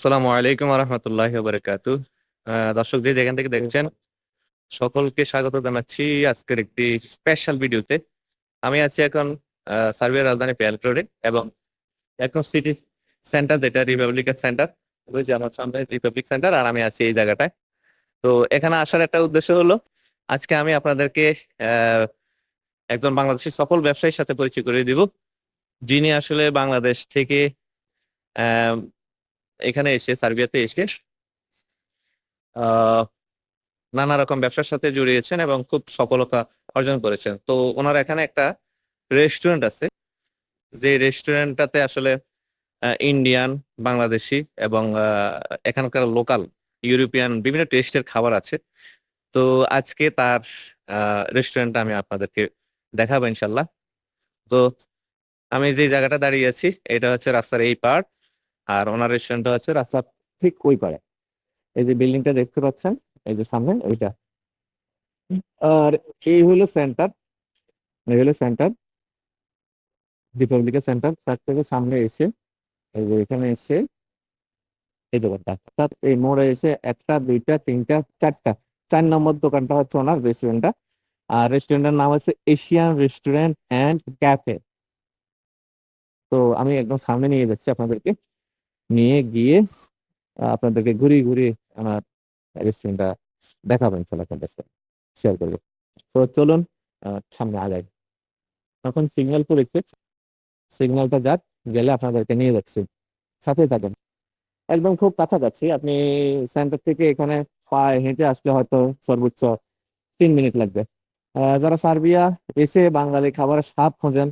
আসসালামু আলাইকুম রহমতুল্লাহ বারকাতু দর্শক যে যেখান থেকে দেখছেন, সকলকে স্বাগত জানাচ্ছি আজকের একটি স্পেশাল ভিডিওতে আমি আছি এখন সার্বিয়ার রাজধানী পেয়ালক রোডে এবং এখন সিটি সেন্টার যেটা রিপাবলিকের সেন্টার ওই যে আমার সামনে রিপাবলিক সেন্টার আর আমি আছি এই জায়গাটায়। তো এখানে আসার একটা উদ্দেশ্য হলো, আজকে আমি আপনাদেরকে একজন বাংলাদেশের সফল ব্যবসায়ীর সাথে পরিচয় করে দিব, যিনি আসলে বাংলাদেশ থেকে এখানে এসে সার্বিয়াতে এসে নানা রকম ব্যবসার সাথে জড়িয়েছেন এবং খুব সফলতা অর্জন করেছেন। তো ওনার এখানে একটা রেস্টুরেন্ট আছে। যে রেস্টুরেন্টটাতে আসলে ইন্ডিয়ান বাংলাদেশি এবং এখানকার লোকাল ইউরোপিয়ান বিভিন্ন টেস্টের খাবার আছে। তো আজকে তার রেস্টুরেন্টটা আমি আপনাদেরকে দেখাবো ইনশাল্লাহ তো আমি যে জায়গাটা দাঁড়িয়ে আছি, এটা হচ্ছে রাস্তার এই পার্ট আর ওনার রেস্টুরেন্টটা হচ্ছে রাস্তার ঠিক ওই পারে। এই যে বিল্ডিংটা দেখতে পাচ্ছেন, এই যে সামনে ওইটা। আর এই হলো সেন্টার এই হলো সেন্টার রিপাবলিকের সেন্টার তার থেকে সামনে এসে, এই যে এখানে এসে, এই দোকানটা। অর্থাৎ এই মোড়ে এসে একটা, দুইটা, তিনটা, চারটা, চার নম্বর দোকানটা হচ্ছে ওনার রেস্টুরেন্টটা আর রেস্টুরেন্টের নাম হচ্ছে এশিয়ান রেস্টুরেন্ট অ্যান্ড ক্যাফে তো আমি একদম সামনে নিয়ে যাচ্ছি আপনাদেরকে। নিয়ে গিয়ে আপনাদেরকে ঘুরিয়ে ঘুরিয়ে আমার রেস্টুরেন্টটা দেখাবেন ইনশাল্লাহ আপনাদের সাথে শেয়ার করব। তো চলুন সামনে আগাই। এখন সিগন্যাল পড়েছে সিগন্যালটা যাক, গেলে আপনাদেরকে নিয়ে যাচ্ছি। সাথে থাকেন। একদম খুব কাছাকাছি, আপনি সেন্টার থেকে এখানে পায়ে হেঁটে আসলে হয়তো সর্বোচ্চ তিন মিনিট লাগবে। যারা সার্বিয়া এসে বাঙালি খাবারের স্বাদ খোঁজেন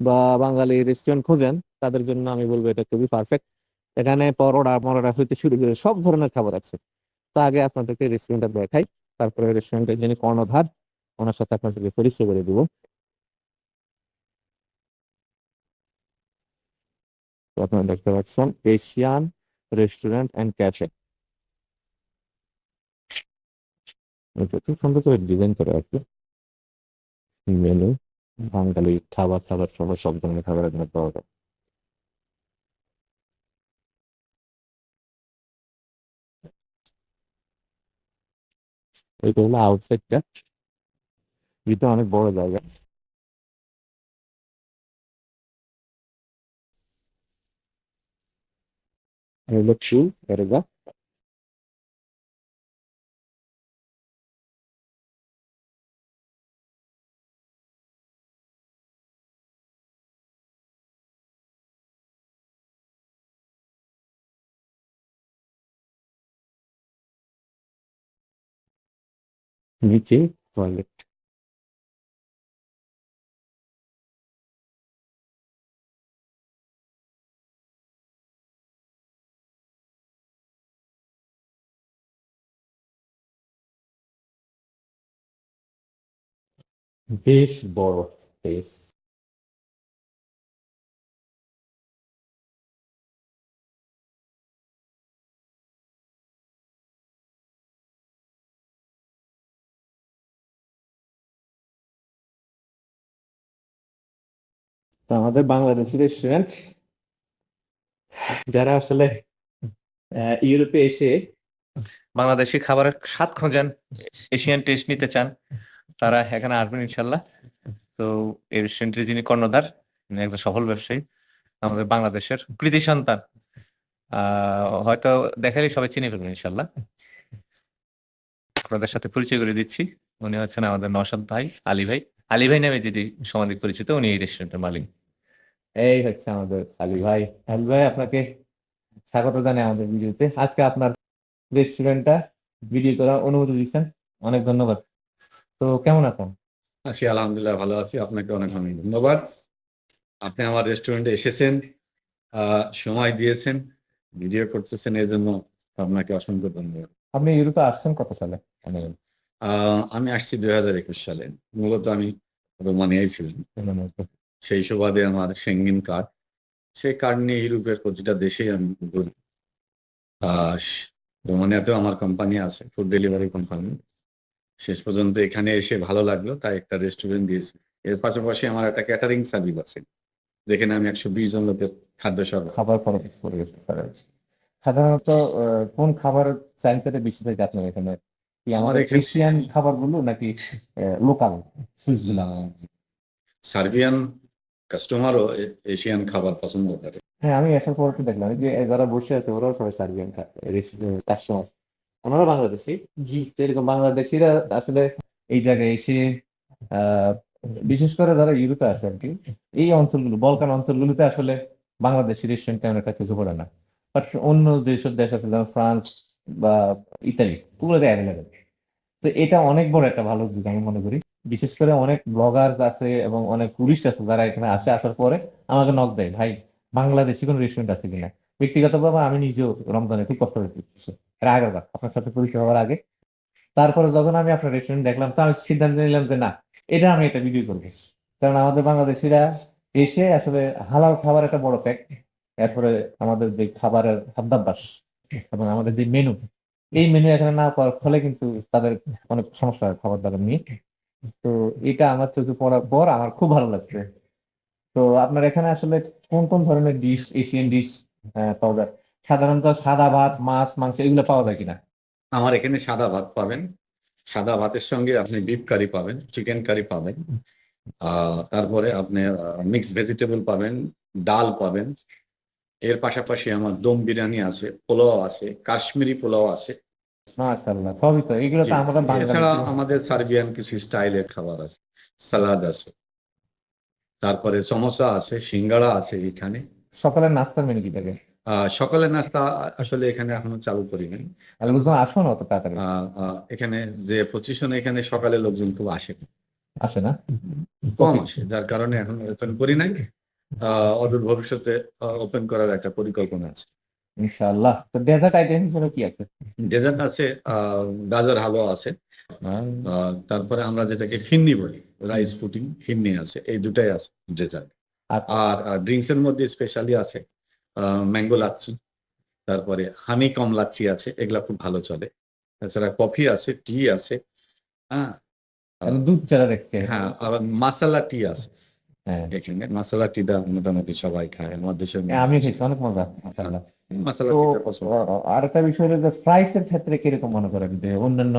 বা বাঙালি রেস্টুরেন্ট খোঁজেন, তাদের জন্য আমি বলব এটা খুবই পারফেক্ট এখানে পরোটা মরোটা হইতে শুরু করে সব ধরনের খাবার আছে। তো আগে আপনাদেরকে রেস্টুরেন্টটা দেখাই, তারপরে রেস্টুরেন্টের যিনি কর্ণধার, ওনার সাথে আপনাদেরকে পরিচয় করে দিব। আপনারা দেখতে পাচ্ছেন এশিয়ান রেস্টুরেন্ট অ্যান্ড ক্যাফে খুব সুন্দর করে ডিজাইন করে কি মেনু বাঙালি খাবার খাবার সহ সব ধরনের খাবার এখানে পাওয়া যায়। এইটা হলো আউটসাইডটা এটা অনেক বড় জায়গা এই হলো চুল এরেগা নিচে টয়লেট বেশ বড় স্পেস আমাদের বাংলাদেশি রেস্টুরেন্ট যারা আসলে ইউরোপে এসে বাংলাদেশি খাবারের স্বাদ খোঁজেন, এশিয়ান টেস্ট নিতে চান, তারা এখানে আসবেন ইনশাল্লাহ। তো এই রেস্টুরেন্টের যিনি কর্ণধার একজন সফল ব্যবসায়ী, আমাদের বাংলাদেশের কৃতি সন্তান। হয়তো দেখালেই সবাই চিনে ফেলবেন ইনশাল্লাহ। আপনাদের সাথে পরিচয় করে দিচ্ছি। উনি হচ্ছেন আমাদের নসাদ ভাই, আলী ভাই। আলী ভাই নামে যদি সমাধিক পরিচিত উনি এই রেস্টুরেন্টের মালিক। এই হচ্ছে আমাদের আলী ভাই। আলী ভাই আপনাকে স্বাগত জানাই আমাদের ভিডিওতে। আজকে আপনার রেস্টুরেন্টটা ভিডিও করার অনুমতি দিচ্ছেন। অনেক ধন্যবাদ। তো কেমন আছেন? আছি আলহামদুলিল্লাহ ভালো আছি। আপনাকে অনেক অনেক ধন্যবাদ। আপনি আমার রেস্টুরেন্টে এসেছেন আহ, সময় দিয়েছেন ভিডিও করতেছেন এই জন্য আপনাকে অসংখ্য ধন্যবাদ। আপনি ইউরোপে আসছেন কত সালে? মানে আমি আসছি দুই হাজার একুশ সালে মূলত আমি রোমানিয়ায় ছিলাম সেই সুবাদে আমার সেঙ্গিন কার্ড সেই কার্ড নিয়ে ইউরোপের প্রতিটা দেশেই আমি ঘুরি রোমানিয়াতেও আমার কোম্পানি আছে ফুড ডেলিভারি কোম্পানি শেষ পর্যন্ত এখানে এসে ভালো লাগল তাই একটা রেস্টুরেন্ট দিয়েছি এর পাশাপাশি আমার একটা ক্যাটারিং সার্ভিস আছে যেখানে আমি একশো বিশ জন লোকের খাদ্য সরবরাহ খাবার খরচ করা সাধারণত কোন খাবারের চাহিদাটা বেশি থাকে আপনার এখানে কি আমার আমাদের এশিয়ান খাবারগুলো নাকি লোকাল ফুডসগুলো সার্বিয়ান কাস্টমারও এশিয়ান খাবার পছন্দ করে। হ্যাঁ আমি আসার পর দেখলাম যে যারা বসে আছে ওরাও সবাই সার্বিয়ান কাস্টমার ওনারা বাংলাদেশি? জি। এরকম বাংলাদেশিরা আসলে এই জায়গায় এসে বিশেষ করে যারা ইউরোপে আসে আর কি এই অঞ্চলগুলো বলকান অঞ্চলগুলোতে আসলে বাংলাদেশি রেস্টুরেন্ট তেমন একটা চোখে পড়ে না। বাট অন্য যেসব দেশ আছে যেমন ফ্রান্স বা ইত্যাদি ওগুলোতে অ্যাভেলেবেল তো এটা অনেক বড় একটা ভালো দিক আমি মনে করি। বিশেষ করে অনেক ব্লগার আছে এবং অনেক টুরিস্ট আছে যারা এখানে আসে, আসার পরে আমাকে নক দেয়, ভাই, বাংলাদেশি কোনো রেস্টুরেন্ট আছে কিনা? ব্যক্তিগতভাবে আমি নিজেও রমজানে খুব কষ্ট হয়েছি আগের বার, আপনার সাথে পরিচয় হওয়ার আগে। তারপরে যখন আমি আপনার রেস্টুরেন্ট দেখলাম, তো আমি সিদ্ধান্ত নিলাম যে, না, এটা আমি একটা ভিডিও করব। কারণ আমাদের বাংলাদেশিরা এসে আসলে হালাল খাবার একটা বড় ফ্যাক্ট এরপরে আমাদের যে খাবারের খাদ্যাভ্যাস এবং আমাদের যে মেনু এই মেনু এখানে না পাওয়ার ফলে কিন্তু তাদের অনেক সমস্যা হয় খাবার দাবার নিয়ে। তো এটা আমার চোখে পড়ার পর আমার খুব ভালো লাগছে। তো আপনার এখানে আসলে কোন কোন ধরনের ডিশ এশিয়ান ডিশ পাওয়া যায়? সাধারণত সাদা ভাত, মাছ, মাংস এগুলো পাওয়া যায় কিনা? আমার এখানে সাদা ভাত পাবেন। সাদা ভাতের সঙ্গে আপনি বিফ কারি পাবেন চিকেন কারি পাবেন। তারপরে আপনি মিক্স ভেজিটেবল পাবেন, ডাল পাবেন। এর পাশাপাশি আমার দম বিরিয়ানি আছে পোলাও আছে কাশ্মীরি পোলাও আছে। এছাড়া আমাদের সার্বিয়ান কিছু স্টাইলের খাবার আছে সালাদ আছে। তারপরে সমোসা আছে সিঙ্গাড়া আছে এখানে। সকালের নাস্তার মেনু কি থাকে? সকালের নাস্তা আসলে এখানে এখনও চালু করি নাই। আসো না অত তাড়াতাড়ি। এখানে যে পজিশনে এখানে সকালে লোকজন খুব আসে আসে না? কম আসে যার কারণে এখন ওপেন করি নাই। অদূর ভবিষ্যতে ওপেন করার একটা পরিকল্পনা আছে। ইনশাআল্লাহ। তো ডেজার্ট আইটেম হিসেবে কি আছে? ডেজার্ট আছে গাজর হালুয়া আছে। আহ, তারপরে আমরা যেটাকে ফিন্নি বলি রাইস পুটিং ফিন্নি আছে এই দুটাই আছে ডেজার্ট আর আর ড্রিঙ্কস এর মধ্যে স্পেশালি আছে ম্যাঙ্গো লাচ্ছি তারপরে হানি কম লাচ্ছি আছে এগুলা খুব ভালো চলে। তাছাড়া কফি আছে টি আছে হ্যাঁ। আমি দুধ চারা দেখছে হ্যাঁ আবার মাসালা টি আছে। হ্যাঁ। এখানে মাসালা টিটা মোটামুটি সবাই খায় আমার দেশের হ্যাঁ, আমি খেয়েছি অনেক মজা। মাশাআল্লাহ মাসালা তো আর একটা বিষয় হলো যে প্রাইস এর ক্ষেত্রে কীরকম মনে করেন যে অন্যান্য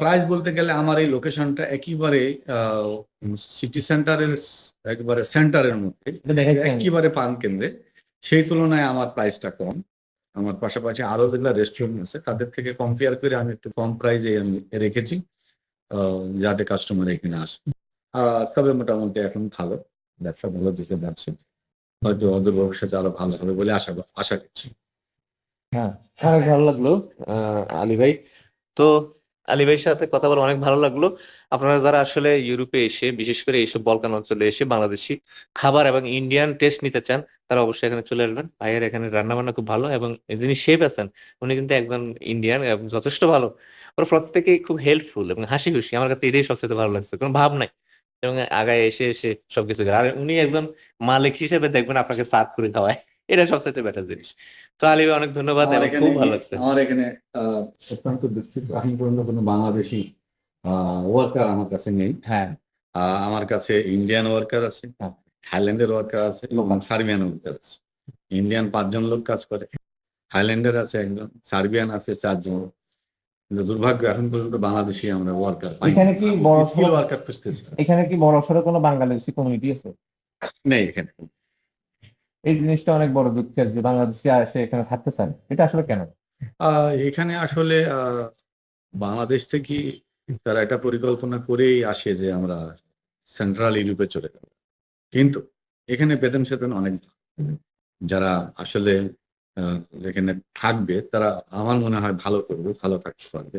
প্রাইস বলতে গেলে আমার এই লোকেশনটা একেবারে সিটি সেন্টারের একেবারে সেন্টারের মধ্যে একেবারে পান কেন্দ্রে। সেই তুলনায় আমার প্রাইসটা কম। আমার পাশাপাশি আরও যেগুলো রেস্টুরেন্ট আছে তাদের থেকে কম্পেয়ার করে আমি একটু কম প্রাইসে আমি রেখেছি। যাতে কাস্টমার এখানে আসে। তবে মোটামুটি এখন ভালো। ব্যবসা ভালো দিকে যাচ্ছে। হয়তো অদূর ভবিষ্যতে আরও ভালো হবে বলে আশা আশা করছি। হ্যাঁ অনেক ভালো লাগল আলী ভাই। তো আলী ভাইয়ের সাথে কথা বলে অনেক ভালো লাগল। আপনারা যারা আসলে ইউরোপে এসে, বিশেষ করে এইসব বলকান অঞ্চলে এসে বাংলাদেশি খাবার এবং ইন্ডিয়ান টেস্ট নিতে চান, তারা অবশ্যই এখানে চলে আসবেন। ভাইয়ের এখানে রান্না বান্না খুব ভালো এবং যিনি শেফ আছেন, উনি কিন্তু একজন ইন্ডিয়ান এবং যথেষ্ট ভালো। ওরা প্রত্যেকেই খুব হেল্পফুল এবং হাসি খুশি আমার কাছে এটাই সবচেয়ে ভালো লাগছে, কোনো ভাব নাই। এবং আগায় এসে এসে সবকিছু করে। আর উনি একজন মালিক হিসেবে দেখবেন আপনাকে সার্ভ করে খাওয়ায় এটা সবচেয়ে বেটার জিনিস। তো আলী অনেক ধন্যবাদ এবং খুব ভালো লাগছে। আমার এখানে অত্যন্ত দুঃখিত। এখন পর্যন্ত কোনো বাংলাদেশি ওয়ার্কার আমার কাছে নেই। হ্যাঁ। আমার কাছে ইন্ডিয়ান ওয়ার্কার আছে হ্যাঁ। থাইল্যান্ডের ওয়ার্কার আছে এবং সার্বিয়ান ওয়ার্কার আছে। ইন্ডিয়ান পাঁচজন লোক কাজ করে। থাইল্যান্ডের আছে একজন সার্বিয়ান আছে চারজন। কিন্তু দুর্ভাগ্য এখন পর্যন্ত বাংলাদেশি আমরা ওয়ার্কার এখানে কি বড় ওয়ার্কার খুঁজতেছি। এখানে কি বড় সড়ো কোনো বাংলাদেশি কমিউনিটি আছে? নেই এখানে। এই জিনিসটা অনেক বড় দুঃখের যে বাংলাদেশি এসে এখানে থাকতে চান এটা আসলে কেন? আহ, এখানে আসলে আহ, বাংলাদেশ থেকে তারা একটা পরিকল্পনা করেই আসে যে আমরা সেন্ট্রাল ইউরোপে চলে যাব। কিন্তু এখানে বেতন সেতন অনেক। যারা আসলে আহ, এখানে থাকবে তারা আমার মনে হয় ভালো করবে ভালো থাকতে পারবে।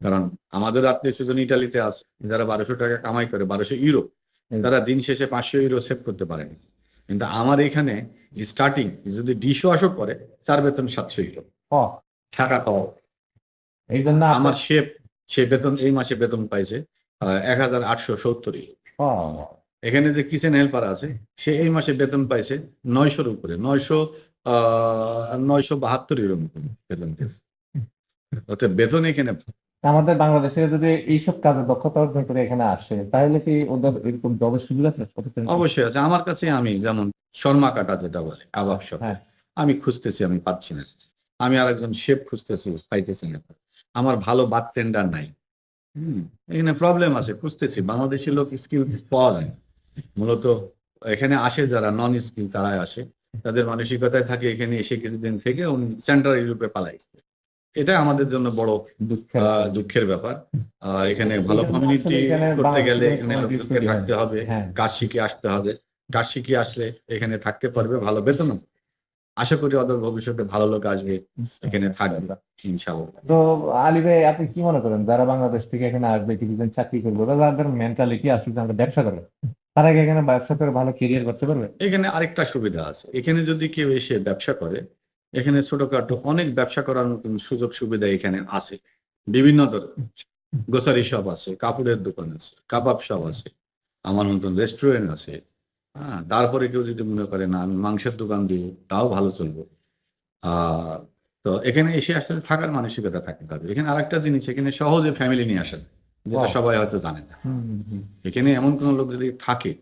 কারণ আমাদের আত্মীয় স্বজন ইটালিতে আছে যারা বারোশো টাকা কামাই করে বারোশো ইউরো তারা দিন শেষে পাঁচশো ইউরো সেভ করতে পারেনি কিন্তু আমার এখানে স্টার্টিং যদি ডিশও আসো করে তার বেতন সাতশো ইউরো। থাকা খাওয়া এই জন্য আমার শেফ সে বেতন এই মাসে বেতন পাইছে এক হাজার আটশো সত্তর এখানে যে কিচেন হেল্পার আছে সে এই মাসে বেতন পাইছে নয়শোর উপরে নয়শো নয়শো বাহাত্তর মতন বেতন পেয়েছে। অতএব বেতন এখানে আমাদের বাংলাদেশে যদি এইসব কাজে দক্ষতা অর্জন করে এখানে আসে তাহলে কি ওদের এরকম জবের সুযোগ আছে? অবশ্যই আছে। আমার কাছে আমি যেমন শর্মা কাটা যেটা বলে শপ হ্যাঁ। আমি খুঁজতেছি আমি পাচ্ছি না। আমি আর একজন শেফ খুঁজতেছি পাইতেছি না। আমার ভালো বারটেন্ডার নাই। হুম এখানে প্রবলেম আছে খুঁজতেছি। বাংলাদেশি লোক স্কিল পাওয়া যায়। মূলত এখানে আসে যারা নন স্কিল তারাই আসে। তাদের মানসিকতায় থাকে এখানে এসে কিছুদিন থেকে উনি সেন্ট্রাল ইউরোপে পালাই। এটা আমাদের জন্য বড় দুঃখের দুঃখের ব্যাপার। এখানে ভালো কমিউনিটি করতে গেলে এখানে লোকজনকে থাকতে হবে হ্যাঁ। কাজ শিখে আসতে হবে। কাজ শিখে আসলে এখানে থাকতে পারবে ভালো বেতন। আশা করি ওদের ভবিষ্যতে ভালো লোক আসবে এখানে থাকবে ইনশাআল্লাহ। তো আলী ভাই আপনি কি মনে করেন যারা বাংলাদেশ থেকে এখানে আসবে কিছুদিন চাকরি করবে বা যাদের মেন্টালিটি আসলে আমরা ব্যবসা করবে তারা এখানে ব্যবসা করে ভালো কেরিয়ার করতে পারবে? এখানে আরেকটা সুবিধা আছে। এখানে যদি কেউ এসে ব্যবসা করে, এখানে ছোটখাটো অনেক ব্যবসা করার মতন সুযোগ সুবিধা এখানে আছে। বিভিন্ন ধরনের গ্রোসারি শপ আছে, কাপড়ের দোকান আছে, কাবাব শপ আছে, আমার মতন রেস্টুরেন্ট আছে। হ্যাঁ তারপরে কেউ যদি মনে করে, না, আমি মাংসের দোকান দিব তাও ভালো চলবে। তো এখানে এসে আসলে থাকার মানসিকতা থাকতে হবে। এখানে আরেকটা জিনিস, এখানে সহজে ফ্যামিলি নিয়ে আসেন যেটা সবাই হয়তো জানে না। এখানে এমন কোনো লোক যদি থাকে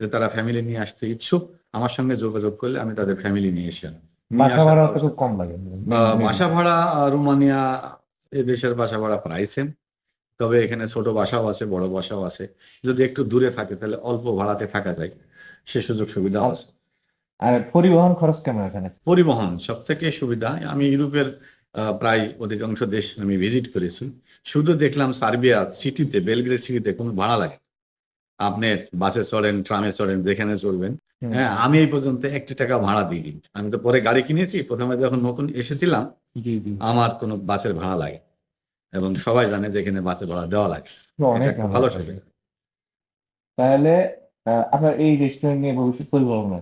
যে তারা ফ্যামিলি নিয়ে আসতে ইচ্ছুক আমার সঙ্গে যোগাযোগ করলে আমি তাদের ফ্যামিলি নিয়ে এসে। বাসা ভাড়া খুব কম লাগে। বাসা ভাড়া আহ, রোমানিয়া এ দেশের বাসা ভাড়া প্রায় সেম তবে এখানে ছোট বাসাও আছে বড় বাসাও আছে। যদি একটু দূরে থাকে তাহলে অল্প ভাড়াতে থাকা যায়। সে সুযোগ সুবিধা আছে। আর পরিবহন খরচ কেমন এখানে? পরিবহন সব থেকে সুবিধা আমি ইউরোপের প্রায় অধিকাংশ দেশ আমি ভিজিট করেছি। শুধু দেখলাম সার্বিয়া সিটিতে বেলগ্রেড সিটিতে কোনো ভাড়া লাগে আপনি বাসে চড়েন ট্রামে চড়েন যেখানে চলবেন হ্যাঁ আমি এই পর্যন্ত একটি টাকা ভাড়া দিইনি। আমি তো পরে গাড়ি কিনেছি প্রথমে যখন নতুন এসেছিলাম আমার কোনো বাসের ভাড়া লাগে এবং সবাই জানে যে এখানে বাসের ভাড়া দেওয়া লাগে। একটা ভালো সুবিধা তাহলে আপনার এই রেস্টুরেন্ট নিয়ে ভবিষ্যৎ পরিকল্পনা?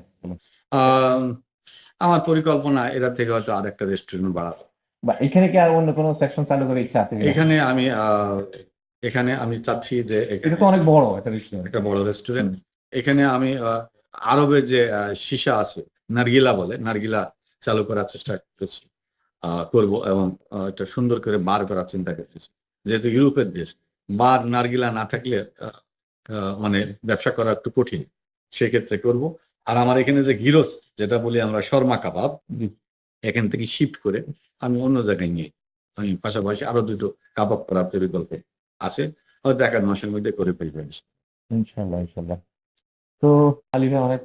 আমার পরিকল্পনা এটার থেকে হয়তো আরেকটা রেস্টুরেন্ট বাড়াবো। বা এখানে কি আর অন্য কোনো সেকশন চালু করার ইচ্ছা আছে? এখানে আমি এখানে আমি চাচ্ছি যে এটা তো অনেক বড় একটা রেস্টুরেন্ট একটা বড় রেস্টুরেন্ট এখানে আমি আরবের যে সীসা আছে নারগিলা বলে নারগিলা চালু করার চেষ্টা করতেছি আহ, করব এবং একটা সুন্দর করে বার করার চিন্তা করতেছি। যেহেতু ইউরোপের দেশ বার নারগিলা না থাকলে মানে ব্যবসা করা একটু কঠিন। সেক্ষেত্রে করব। আর আমার এখানে যে গিরস যেটা বলি আমরা শর্মা কাবাব এখান থেকে শিফট করে আমি অন্য জায়গায় নিয়ে আমি পাশাপাশি আরও দুটো কাবাব করার পরিকল্পনা আছে। হয়তো এক মাসের মধ্যে করে ফেলবেন। ইনশাল্লাহ ইনশাল্লাহ তো আলী ভাই অনেক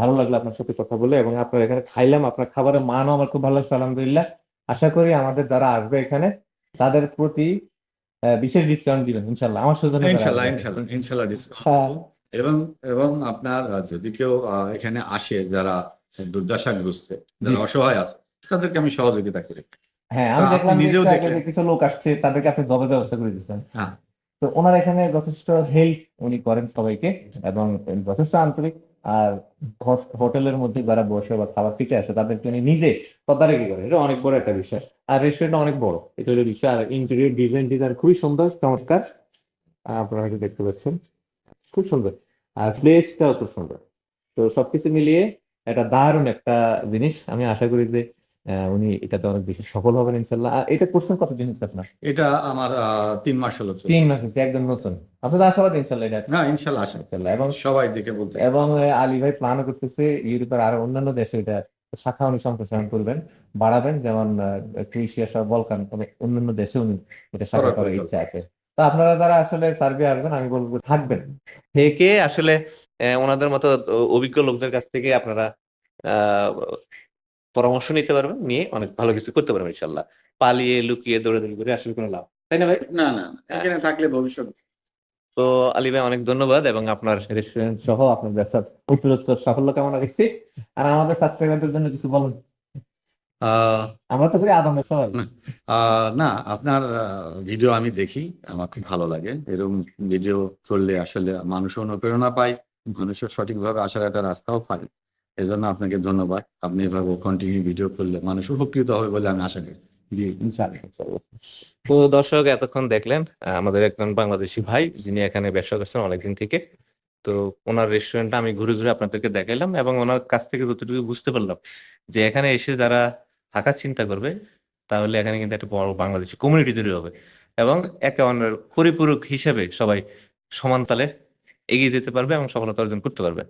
ভালো লাগল আপনার সাথে কথা বলে এবং আপনার এখানে খাইলাম আপনার খাবারের মানও আমার খুব ভালো লাগছে আলহামদুলিল্লাহ। আশা করি আমাদের যারা আসবে এখানে তাদের প্রতি বিশেষ ডিসকাউন্ট দিবেন ইনশাল্লাহ আমার সুযোগ ইনশাল্লাহ ইনশাল্লাহ ইনশাল্লাহ ডিসকাউন্ট। এবং এবং আপনার যদি কেউ এখানে আসে যারা দুর্দশাগ্রস্ত যারা অসহায় আছে তাদেরকে আমি সহযোগিতা করি। হ্যাঁ আমি দেখলাম নিজেও। যে কিছু লোক আসছে তাদেরকে আপনি জবের ব্যবস্থা করে দিচ্ছেন। হ্যাঁ। তো ওনার এখানে যথেষ্ট হেল্প উনি করেন সবাইকে এবং যথেষ্ট আন্তরিক। আর হোটেলের মধ্যে যারা বসে বা খাবার খেতে আসে তাদেরকে উনি নিজে তদারকি করে এটা অনেক বড় একটা বিষয়। আর রেস্টুরেন্ট অনেক বড়। এটা হলো বিষয়। আর ইন্টেরিয়র ডিজাইন ডিজাইন খুবই সুন্দর চমৎকার। আপনারা হয়তো দেখতে পাচ্ছেন। খুব সুন্দর। আর প্লেসটাও খুব সুন্দর। তো সবকিছু মিলিয়ে এটা দারুণ একটা জিনিস। আমি আশা করি যে উনি এটাতে অনেক বেশি সফল হবেন ইনশাল্লাহ এটা করছেন কতদিন হচ্ছে আপনার? এটা আমার আহ, তিন মাস হলো তিন মাস হচ্ছে একদম নতুন। আপনাদের আশাবাদ ইনশাল্লাহ এটা? না ইনশাল্লাহ ইনশাল্লাহ এবং সবাই দেখে বলতে এবং আলী ভাই প্ল্যানও করতেছে ইউরোপের আরও অন্যান্য দেশে এটা শাখা উনি সম্প্রসারণ করবেন বাড়াবেন যেমন আহ, ক্রোয়েশিয়া সহ বলকান তবে অন্যান্য দেশে উনি এটা শাখা করার ইচ্ছা আছে। তো আপনারা যারা আসলে সার্বিয়া আসবেন আমি বলব থাকবেন। থেকে আসলে আহ, ওনাদের মতো অভিজ্ঞ লোকদের কাছ থেকে আপনারা আহ, পরামর্শ নিতে পারবেন নিয়ে অনেক ভালো কিছু করতে পারবেন ইনশাল্লাহ পালিয়ে লুকিয়ে দৌড়াদৌড়ি করে আসলে কোনো লাভ তাই না ভাই? না না এখানে থাকলে ভবিষ্যৎ। তো আলী ভাই অনেক ধন্যবাদ এবং আপনার রেস্টুরেন্ট সহ আপনার ব্যবসার উত্তরোত্তর সাফল্য কামনা করছি। আর আমাদের সাবস্ক্রাইবারদের জন্য কিছু বলুন। আহ, আমরা তো করি আদমের সবাই। না আপনার ভিডিও আমি দেখি আমার খুব ভালো লাগে। এরকম ভিডিও করলে আসলে মানুষ অনুপ্রেরণা পায় মানুষের সঠিকভাবে আসার একটা রাস্তাও পায়। এই জন্য আপনাকে ধন্যবাদ। আপনি এভাবে কন্টিনিউ ভিডিও করলে মানুষ উপকৃত হবে বলে আমি আশা করি। তো দর্শক, এতক্ষণ দেখলেন আমাদের একজন বাংলাদেশি ভাই, যিনি এখানে ব্যবসা করছেন অনেকদিন থেকে। তো ওনার রেস্টুরেন্টটা আমি ঘুরে ঘুরে আপনাদেরকে দেখাইলাম এবং ওনার কাছ থেকে যতটুকু বুঝতে পারলাম যে এখানে এসে যারা থাকার চিন্তা করবে, তাহলে এখানে কিন্তু একটা বড় বাংলাদেশি কমিউনিটি তৈরি হবে এবং একে অন্যের পরিপূরক হিসেবে সবাই সমান তালে এগিয়ে যেতে পারবে এবং সফলতা অর্জন করতে পারবে।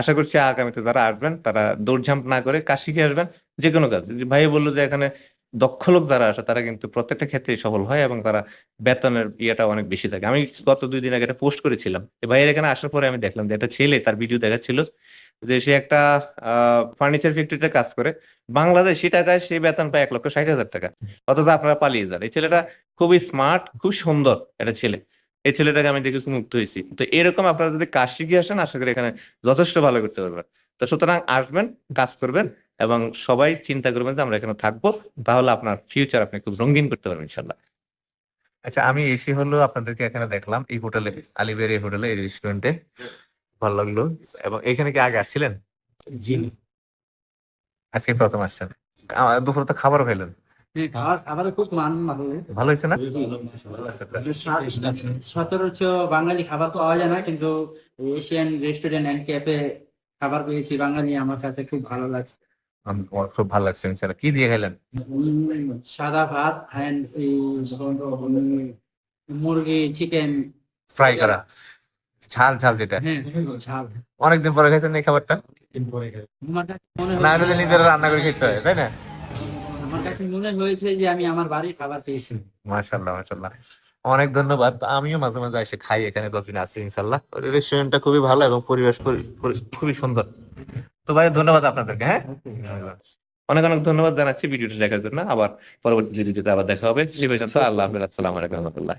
আশা করছি আগামীতে যারা আসবেন, তারা দৌড়ঝাঁপ না করে কাজ শিখে আসবেন যে কোনো কাজ। ভাই বলল যে এখানে দক্ষ লোক যারা আসে, তারা কিন্তু প্রত্যেকটা ক্ষেত্রেই সফল হয় এবং তারা বেতনের ইয়েটা অনেক বেশি থাকে। আমি গত দুই দিন আগে একটা পোস্ট করেছিলাম। ভাইয়ের এখানে আসার পরে আমি দেখলাম যে একটা ছেলে তার ভিডিও দেখাচ্ছিল যে সে একটা ফার্নিচার ফ্যাক্টরিতে কাজ করে। বাংলাদেশ বাংলাদেশি টাকায় সে বেতন পায় এক লক্ষ ষাট হাজার টাকা। অথচ আপনারা পালিয়ে যান। এই ছেলেটা খুবই স্মার্ট, খুব সুন্দর একটা ছেলে। এই ছেলেটাকে আমি দেখে খুব মুগ্ধ হয়েছি। তো এরকম আপনারা যদি কাজ শিখে আসেন আশা করি এখানে যথেষ্ট ভালো করতে পারবেন। তো সুতরাং আসবেন কাজ করবেন এবং সবাই চিন্তা করবেন যে আমরা এখানে থাকব তাহলে আপনার ফিউচার আপনি খুব রঙিন করতে পারবেন ইনশাল্লাহ আচ্ছা আমি এসে হলো আপনাদেরকে এখানে দেখলাম এই হোটেলে আলিবের এই হোটেলে এই রেস্টুরেন্টে ভালো লাগল। এবং এখানে কি আগে আসছিলেন? জি। আজকে প্রথম আসছেন। দুপুরে তো খাবার খাবারের খুব মান ভালো ভালো হয়েছে না? সচরাচর বাঙালি খাবার পাওয়া যায় না কিন্তু এশিয়ান রেস্টুরেন্ট অ্যান্ড ক্যাফে খাবার পেয়েছি বাঙালি আমার কাছে খুব ভালো লাগছে। আমার খুব ভালো লাগছে ইনশাল্লাহ কি দিয়ে খাইলেন? সাদা ভাত মুরগি চিকেন ফ্রাই করা। ঝাল ঝাল যেটা। হ্যাঁ ঝাল। অনেকদিন পরে খাইছেন এই খাবারটা? না হলে নিজেরা রান্না করে খেতে হয় তাই না? আমার কাছে মনে হয়েছে যে আমি আমার বাড়ির খাবার পেয়েছি মাশাল্লাহ মাশাল্লাহ অনেক ধন্যবাদ। আমিও মাঝে মাঝে এসে খাই এখানে কফিনে আছি ইনশাল্লাহ রেস্টুরেন্টটা খুবই ভালো এবং পরিবেশ পরি- পরি- খুবই সুন্দর। তো ভাই ধন্যবাদ আপনাদেরকে হ্যাঁ? অনেক অনেক ধন্যবাদ জানাচ্ছি ভিডিওটি দেখার জন্য। আবার পরবর্তী ভিডিওতে আবার দেখা হবে। সে পর্যন্ত আল্লাহ হাফেজ। আসসালামু আলাইকুম রহমতুল্লাহ।